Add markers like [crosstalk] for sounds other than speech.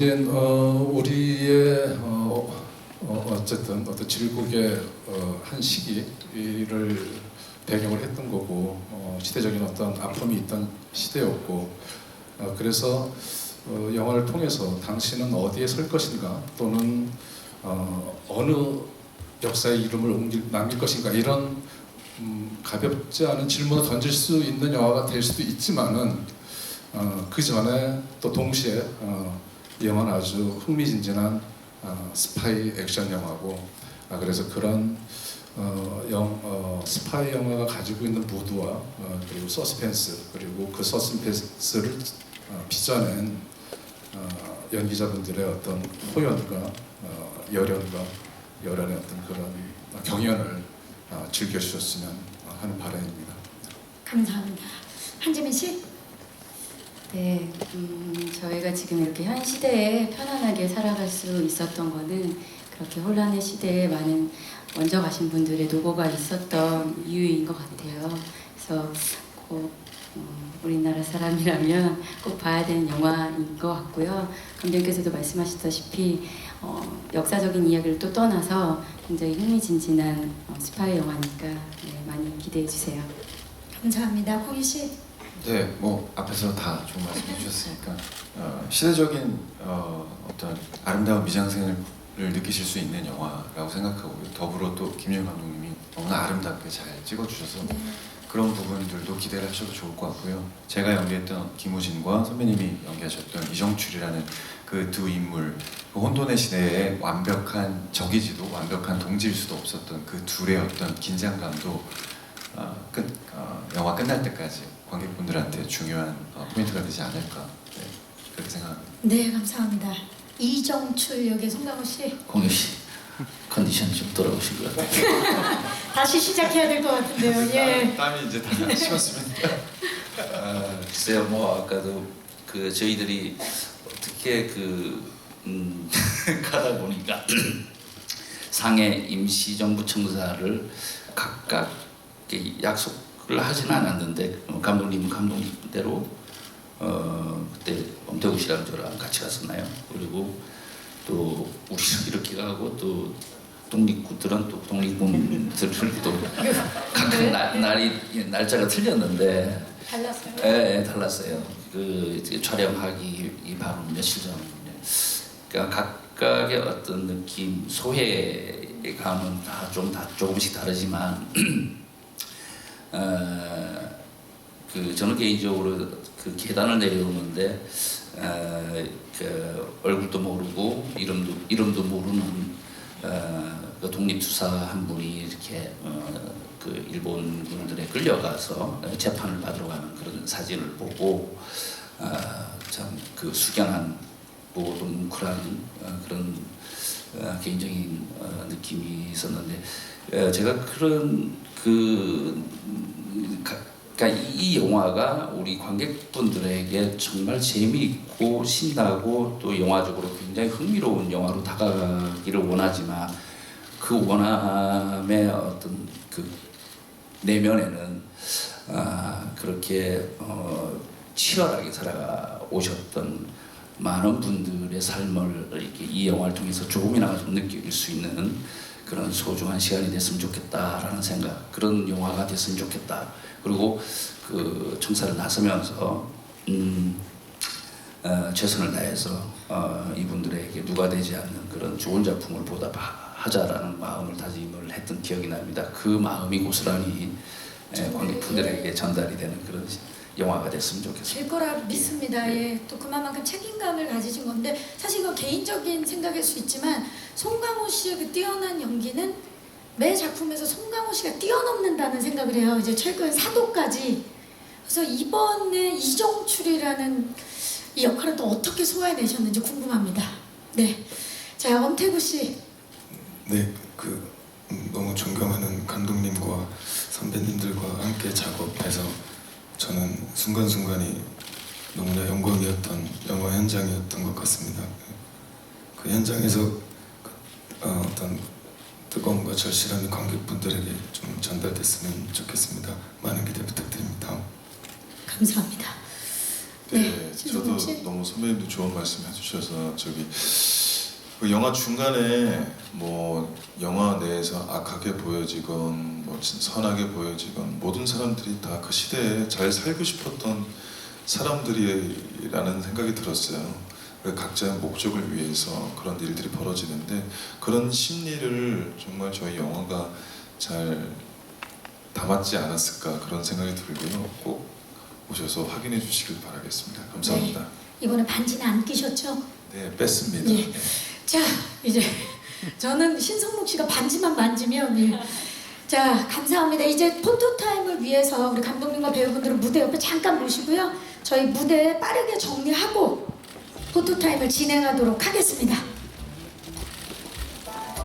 이제 어, 우리의 어, 어, 어쨌든 어떤 질국의 어, 한 시기를 배경을 했던 거고 어, 시대적인 어떤 아픔이 있던 시대였고 어, 그래서 어, 영화를 통해서 당신은 어디에 설 것인가 또는 어, 어느 역사의 이름을 옮길, 남길 것인가 이런 음, 가볍지 않은 질문을 던질 수 있는 영화가 될 수도 있지만은 어, 그 전에 또 동시에 어, 이 영화는 아주 흥미진진한 어, 스파이 액션 영화고 아, 그래서 그런 어, 영, 어, 스파이 영화가 가지고 있는 무드와 어, 그리고 서스펜스 그리고 그 서스펜스를 어, 빚어낸 어, 연기자분들의 어떤 호연과 어, 열연과 열연의 어떤 그런 경연을 어, 즐겨주셨으면 하는 바람입니다. 감사합니다. 한지민 씨? 네, 음, 저희가 지금 이렇게 현 시대에 편안하게 살아갈 수 있었던 거는 그렇게 혼란의 시대에 많은 먼저 가신 분들의 노고가 있었던 이유인 것 같아요. 그래서 꼭 어, 우리나라 사람이라면 꼭 봐야 되는 영화인 것 같고요. 감독님께서도 말씀하셨다시피 어, 역사적인 이야기를 또 떠나서 굉장히 흥미진진한 어, 스파이 영화니까 네, 많이 기대해 주세요. 감사합니다. 고기 씨? 네, 뭐 앞에서 다 좋은 말씀 해 주셨으니까 어, 시대적인 어, 어떤 아름다운 미장센을 느끼실 수 있는 영화라고 생각하고요. 더불어 또 김윤 감독님이 너무나 아름답게 잘 찍어주셔서 그런 부분들도 기대를 하셔도 좋을 것 같고요. 제가 연기했던 김우진과 선배님이 연기하셨던 이정출이라는 그 두 인물, 그 혼돈의 시대에 완벽한 적이지도 완벽한 동지일 수도 없었던 그 둘의 어떤 긴장감도 어, 끝, 어, 영화 끝날 때까지 관객분들한테 중요한 어, 포인트가 되지 않을까 네, 그렇게 생각합니다. 네, 감사합니다. 이정출 역의 송강호 씨? 공유 씨 컨디션 좀 돌아오신 것 같아요. [laughs] 다시 시작해야 될 것 같은데요. 예. 땀이 이제 다 식었으면 아, 글쎄요, 뭐 아까도 그 저희들이 어떻게 그 음, [laughs] 가다 보니까 상해 임시정부 청사를 각각 이렇게 약속 을 하지는 않았는데 어, 감독님은 감독님대로 어 그때 엄태구 씨랑 저랑 같이 갔었나요? 그리고 또 우리 [laughs] 이렇게 가고 또 독립군들은 또 독립군들을 또 [laughs] 각각 날, 날이 날짜가 틀렸는데 달랐어요? 예, 예, 달랐어요. 그 촬영하기 이 바로 며칠 전에 그러니까 각각의 어떤 느낌, 소외감은 다 좀 다 조금씩 다르지만 [clears throat] 어, 그 저는 개인적으로 그 계단을 내려오는데 어, 그 얼굴도 모르고 이름도 이름도 모르는 어, 그 독립투사 한 분이 이렇게 어, 그 일본 군들에 끌려가서 재판을 받으러 가는 그런 사진을 보고 아, 참그 숙연한 보고도 뭉클한 어, 그런 어, 개인적인 어, 느낌이 있었는데 어, 제가 그런 그 그러니까 이 영화가 우리 관객분들에게 정말 재미있고 신나고 또 영화적으로 굉장히 흥미로운 영화로 다가가기를 원하지만 그 원함의 어떤 그 내면에는 아, 그렇게 어, 치열하게 살아오셨던 많은 분들의 삶을 이렇게 이 영화를 통해서 조금이나마 좀 느낄 수 있는 그런 소중한 시간이 됐으면 좋겠다라는 생각 그런 영화가 됐으면 좋겠다 그리고 그 청사를 나서면서 음, 어, 최선을 다해서 어, 이분들에게 누가 되지 않는 그런 좋은 작품을 보답하자라는 마음을 다짐을 했던 기억이 납니다. 그 마음이 고스란히 예, 관객분들에게 전달이 되는 그런 영화가 됐으면 좋겠습니다. 될 거라 믿습니다. 예. 또 그만큼 책임감을 가지신 건데 사실 이건 개인적인 생각일 수 있지만 송강호 씨의 그 뛰어난 연기는 매 작품에서 송강호 씨가 뛰어넘는다는 생각을 해요. 이제 최근 사도까지. 그래서 이번에 이정출이라는 이 역할을 또 어떻게 소화해내셨는지 궁금합니다. 네. 자, 엄태구 씨. 네, 그 음, 너무 존경하는 감독님과 선배님들과 함께 작업해서 저는 순간순간이 너무나 영광이었던 영화 현장이었던 것 같습니다. 그 현장에서 그, 어, 어떤 뜨거움과 절실함이 관객분들에게 좀 전달됐으면 좋겠습니다. 많은 기대 부탁드립니다. 감사합니다. 네, 네, 저도 씨. 너무 선배님도 좋은 말씀 해주셔서 저기 그 영화 중간에 뭐 영화 내에서 악하게 보여지건 뭐 선하게 보여지건 모든 사람들이 다 그 시대에 잘 살고 싶었던 사람들이라는 생각이 들었어요. 그 각자의 목적을 위해서 그런 일들이 벌어지는데 그런 심리를 정말 저희 영화가 잘 담았지 않았을까 그런 생각이 들고요. 꼭 오셔서 확인해 주시길 바라겠습니다. 감사합니다. 이번에 반지는 안 끼셨죠? 네, 뺐습니다. 예. 자 이제 저는 신성록 씨가 반지만 만지면 예. 자 감사합니다. 이제 포토 타임을 위해서 우리 감독님과 배우분들은 무대 옆에 잠깐 모시고요. 저희 무대 빠르게 정리하고 포토 타임을 진행하도록 하겠습니다.